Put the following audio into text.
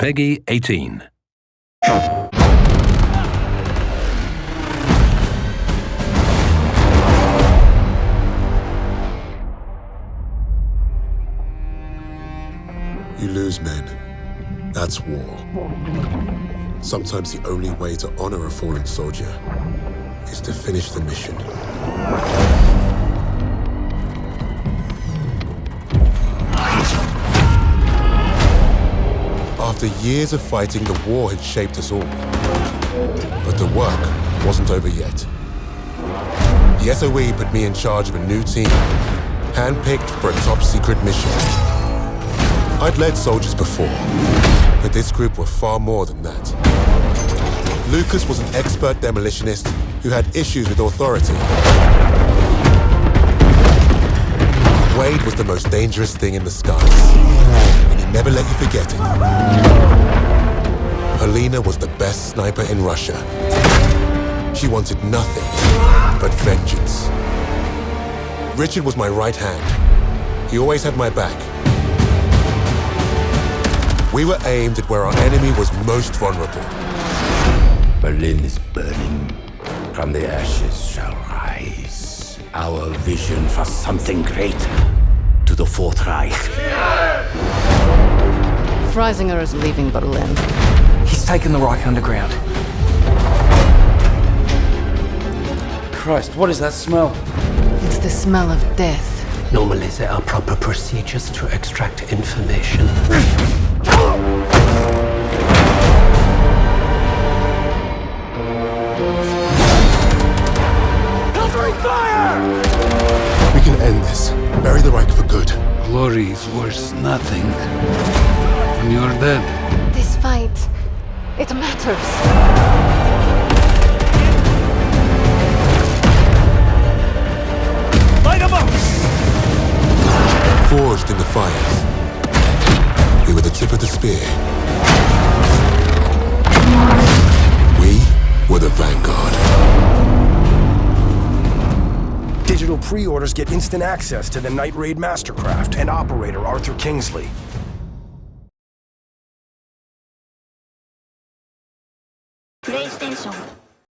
Peggy 18. You lose men. That's war. Sometimes the only way to honor a fallen soldier is to finish the mission. After years of fighting, the war had shaped us all. But the work wasn't over yet. The SOE put me in charge of a new team, handpicked for a top secret mission. I'd led soldiers before, but this group were far more than that. Lucas was an expert demolitionist who had issues with authority. Wade was the most dangerous thing in the skies, never let you forget it. Helena was the best sniper in Russia. She wanted nothing but vengeance. Richard was my right hand. He always had my back. We were aimed at where our enemy was most vulnerable. Berlin is burning. From the ashes shall rise our vision for something great to the Fourth Reich. Freisinger is leaving Berlin. He's taken the Reich underground. Christ, what is that smell? It's the smell of death. Normally, there are proper procedures to extract information. We can end this. Bury the Reich for good. Glory is worth nothing when you're dead. This fight, it matters. Forged in the fires. We were the tip of the spear. We were the vanguard. Digital pre-orders get instant access to the Night Raid Mastercraft and operator Arthur Kingsley. プレイステーション。